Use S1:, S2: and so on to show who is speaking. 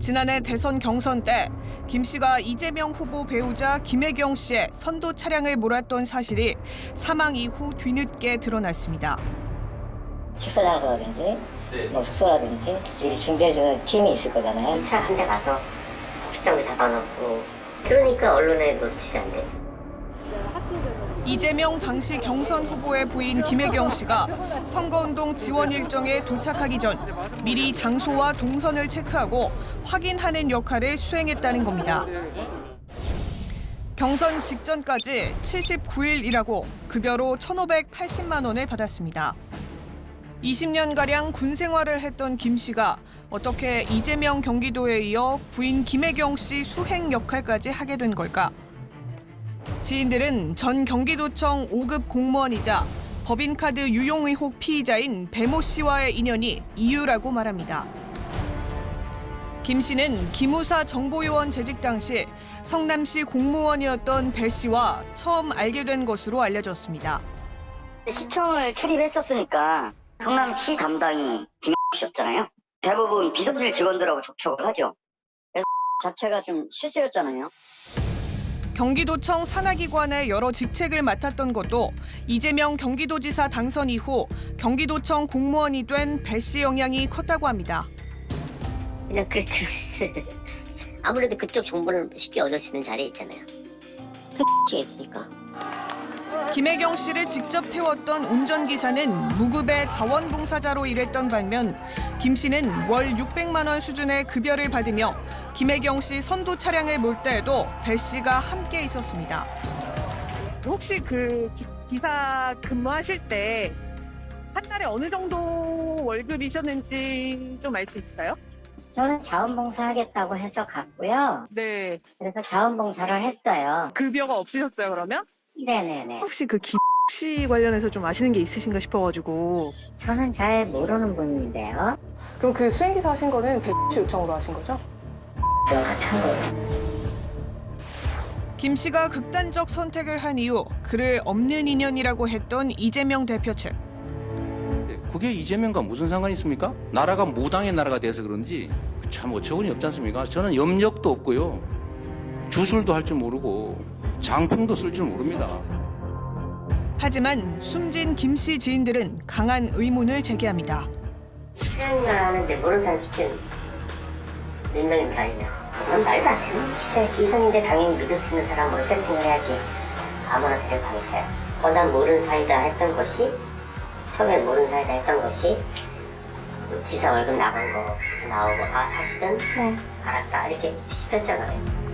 S1: 지난해 대선 경선 때 김 씨가 이재명 후보 배우자 김혜경 씨의 선도 차량을 몰았던 사실이 사망 이후 뒤늦게 드러났습니다.
S2: 식사 장소라든지 뭐 숙소라든지 일 준비해주는 팀이 있을 거잖아요.
S3: 차 한 대 가서 식당도 잡아놓고 그러니까 언론에 노출이 안 되죠.
S1: 이재명 당시 경선 후보의 부인 김혜경 씨가 선거운동 지원 일정에 도착하기 전 미리 장소와 동선을 체크하고 확인하는 역할을 수행했다는 겁니다. 경선 직전까지 79일 일하고 급여로 1,580만 원을 받았습니다. 20년가량 군 생활을 했던 김 씨가 어떻게 이재명 경기도에 이어 부인 김혜경 씨 수행 역할까지 하게 된 걸까? 지인들은 전 경기도청 5급 공무원이자 법인카드 유용 의혹 피의자인 배모 씨와의 인연이 이유라고 말합니다. 김 씨는 기무사 정보요원 재직 당시 성남시 공무원이었던 배 씨와 처음 알게 된 것으로 알려졌습니다.
S2: 시청을 출입했었으니까 성남시 담당이 김 씨였잖아요. 대부분 비서실 직원들하고 접촉을 하죠. 자체가 좀 실수였잖아요.
S1: 경기도청 산하기관의 여러 직책을 맡았던 것도 이재명 경기도지사 당선 이후 경기도청 공무원이 된 배 씨 영향이 컸다고 합니다.
S3: 그냥 그, 그 아무래도 그쪽 정보를 쉽게 얻을 수 있는 자리에 있잖아요. 가 있으니까.
S1: 김혜경 씨를 직접 태웠던 운전기사는 무급의 자원봉사자로 일했던 반면 김 씨는 월 600만 원 수준의 급여를 받으며 김혜경 씨 선도 차량을 몰 때에도 배 씨가 함께 있었습니다.
S4: 혹시 그 기, 사 근무하실 때 한 달에 어느 정도 월급이셨는지 좀 알 수 있을까요?
S2: 저는 자원봉사 하겠다고 해서 갔고요.
S4: 네.
S2: 그래서 자원봉사를 했어요.
S4: 급여가 없으셨어요, 그러면?
S2: 네네네.
S5: 혹시 그 김 씨 관련해서 좀 아시는 게 있으신가 싶어가지고
S2: 저는 잘 모르는 분인데요.
S6: 그럼 그 수행기사 하신 거는 배치 요청으로 하신 거죠?
S2: 같이 한 거예요.
S1: 김 씨가 극단적 선택을 한 이후 그를 없는 인연이라고 했던 이재명 대표 측.
S7: 그게 이재명과 무슨 상관이 있습니까? 나라가 무당의 나라가 돼서 그런지 참 어처구니 없지 않습니까? 저는 염력도 없고요. 주술도 할 줄 모르고 장풍도 쓸 줄 모릅니다.
S1: 하지만 숨진 김 씨 지인들은 강한 의문을 제기합니다.
S3: 수행을 하는데 모르는 사람 시키는 몇 명이 다니냐. 그건 말도 안 되는 기자 기성인데 당연히 믿을 수 있는 사람으로 세팅을 해야지 아무나 데려가겠어요. 어, 난 모르는 사이다 했던 것이 처음에 모르는 사이다 했던 것이 지사 월급 나간 거 나오고 아 사실은 알았다 이렇게 뒤집혔잖아요.